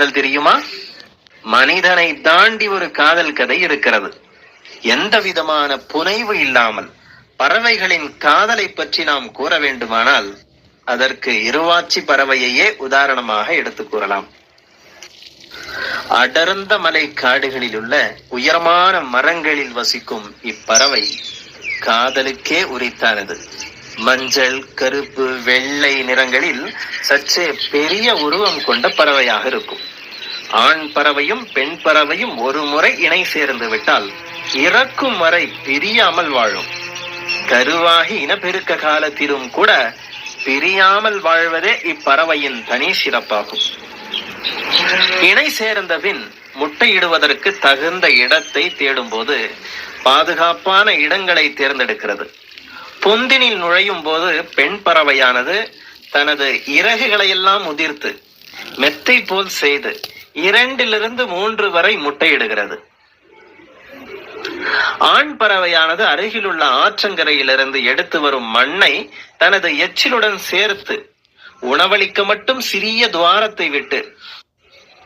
காதல் தெரியுமா? மனிதனை தாண்டி ஒரு காதல் கதை இருக்கிறது. எந்த விதமான புனைவு இல்லாமல் பறவைகளின் காதலை பற்றி நாம் கூற வேண்டுமானால் அதற்கு இருவாச்சி பறவையையே உதாரணமாக எடுத்துக் கூறலாம். அடர்ந்த மலை காடுகளில் உள்ள உயரமான மரங்களில் வசிக்கும் இப்பறவை காதலுக்கே உரித்தானது. மஞ்சள் கருப்பு வெள்ளை நிறங்களில் சற்றே பெரிய உருவம் கொண்ட பறவையாக இருக்கும். ஆண் பறவையும் பெண் பறவையும் ஒரு முறை இணை சேர்ந்து விட்டால் இறக்கும் வரை பிரியாமல் வாழும். கருவாகி இனப்பெருக்க காலத்திலும் கூட பிரியாமல் வாழ்வதே இப்பறவையின் தனி சிறப்பாகும். இணை சேர்ந்த பின் முட்டையிடுவதற்கு தகுந்த இடத்தை தேடும்போது பாதுகாப்பான இடங்களை தேர்ந்தெடுக்கிறது. பொந்தினில் நுழையும் போது பெண் பறவையானது தனது இறகுகளை எல்லாம் உதிர்த்து மெத்தை போல் செய்து இரண்டிலிருந்து மூன்று வரை முட்டையிடுகிறது. ஆண் பறவையானது அருகிலுள்ள ஆற்றங்கரையிலிருந்து எடுத்து வரும் மண்ணை தனது எச்சிலுடன் சேர்த்து உணவளிக்க மட்டும் சிறிய துவாரத்தை விட்டு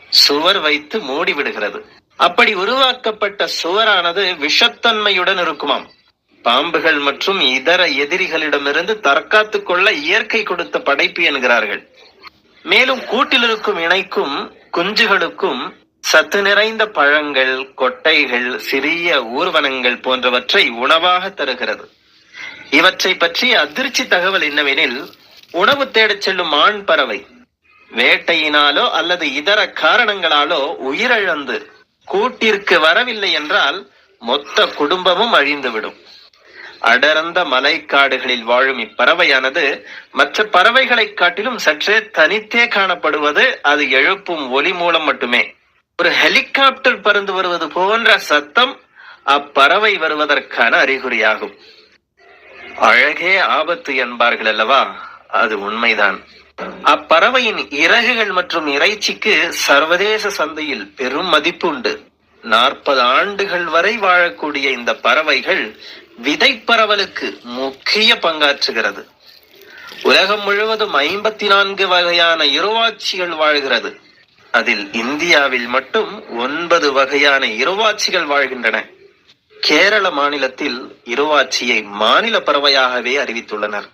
சுவர் வைத்து மூடி விடுகிறது அப்படி உருவாக்கப்பட்ட சுவரானது விஷத்தன்மையுடன் இருக்குமாம். பாம்புகள் மற்றும் இதர எதிரிகளிடமிருந்து தற்காத்துக் கொள்ள இயற்கை கொடுத்த படைப்பு என்கிறார்கள். மேலும் கூட்டில் இருக்கும் இணைக்கும் குஞ்சுகளுக்கும் சத்து நிறைந்த பழங்கள் கொட்டைகள் சிறிய ஊர்வனங்கள் போன்றவற்றை உணவாக தருகிறது. இவற்றை பற்றிய அதிர்ச்சி தகவல் என்னவெனில் உணவு தேடச் செல்லும் ஆண் பறவை வேட்டையினாலோ அல்லது இதர காரணங்களாலோ உயிரிழந்து கூட்டிற்கு வரவில்லை என்றால் மொத்த குடும்பமும் அழிந்துவிடும். அடர்ந்த மலைக்காடுகளில் வாழும் இப்பறவையானது மற்ற பறவைகளைக் காட்டிலும் சற்றே தனித்தே காணப்படுவது அது எழுப்பும் ஒலி மூலம் மட்டுமே. ஒரு ஹெலிகாப்டர் பறந்து வருவது போன்ற சத்தம் அப்பறவை வருவதற்கான அறிகுறியாகும். அழகே ஆபத்து என்பார்கள் அல்லவா? அது உண்மைதான். அப்பறவையின் இறகுகள் மற்றும் இறைச்சிக்கு சர்வதேச சந்தையில் பெரும் மதிப்பு உண்டு. நாற்பது ஆண்டுகள் வரை வாழக்கூடிய இந்த பறவைகள் விதை பரவலுக்கு முக்கிய பங்காற்றுகிறது. உலகம் முழுவதும் ஐம்பத்தி நான்கு வகையான இருவாட்சிகள் வாழ்கிறது. அதில் இந்தியாவில் மட்டும் ஒன்பது வகையான இருவாட்சிகள் வாழ்கின்றன. கேரள மாநிலத்தில் இருவாட்சியை மாநில பறவையாகவே அறிவித்துள்ளனர்.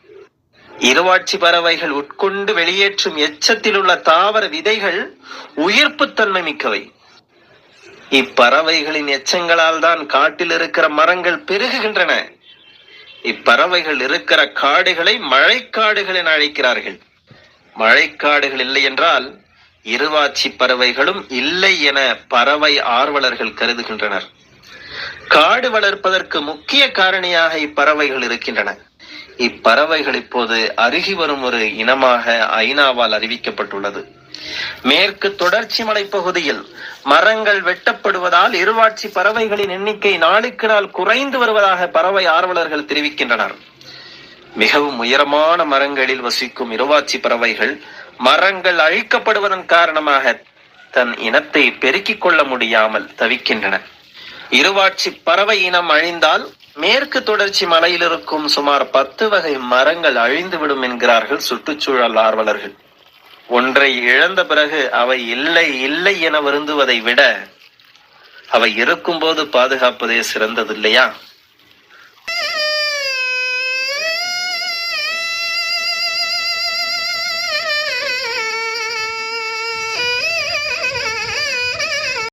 இருவாட்சி பறவைகள் உட்கொண்டு வெளியேற்றும் எச்சத்தில் உள்ள தாவர விதைகள் உயிர்ப்புத்தன்மை மிக்கவை. இப்பறவைகளின் எச்சங்களால் தான் காட்டில் இருக்கிற மரங்கள் பெருகுகின்றன. இப்பறவைகள் இருக்கிற காடுகளை மழைக்காடுகள் என அழைக்கிறார்கள். மழைக்காடுகள் இல்லை என்றால் இருவாச்சி பறவைகளும் இல்லை என பறவை ஆர்வலர்கள் கருதுகின்றனர். காடு வளர்ப்பதற்கு முக்கிய காரணியாக இப்பறவைகள் இருக்கின்றன. இப்பறவைகள் இப்போது அருகி வரும் ஒரு இனமாக ஐநாவால் அறிவிக்கப்பட்டுள்ளது. மேற்கு தொடர்ச்சி மலைப்பகுதியில் மரங்கள் வெட்டப்படுவதால் இருவாட்சி பறவைகளின் எண்ணிக்கை நாளுக்கு நாள் குறைந்து வருவதாக பறவை ஆர்வலர்கள் தெரிவிக்கின்றனர். மிகவும் உயரமான மரங்களில் வசிக்கும் இருவாட்சி பறவைகள் மரங்கள் அழிக்கப்படுவதன் காரணமாக தன் இனத்தை பெருக்கிக் கொள்ள முடியாமல் தவிக்கின்றன. இருவாட்சி பறவை இனம் அழிந்தால் மேற்கு தொடர்ச்சி மலையில் இருக்கும் சுமார் பத்து வகை மரங்கள் அழிந்துவிடும் என்கிறார்கள் சுற்றுச்சூழல் ஆர்வலர்கள். ஒன்றை இழந்த பிறகு அவை இல்லை இல்லை என வருந்துவதை விட அவை இருக்கும்போது பாதுகாப்பதே சிறந்தது இல்லையா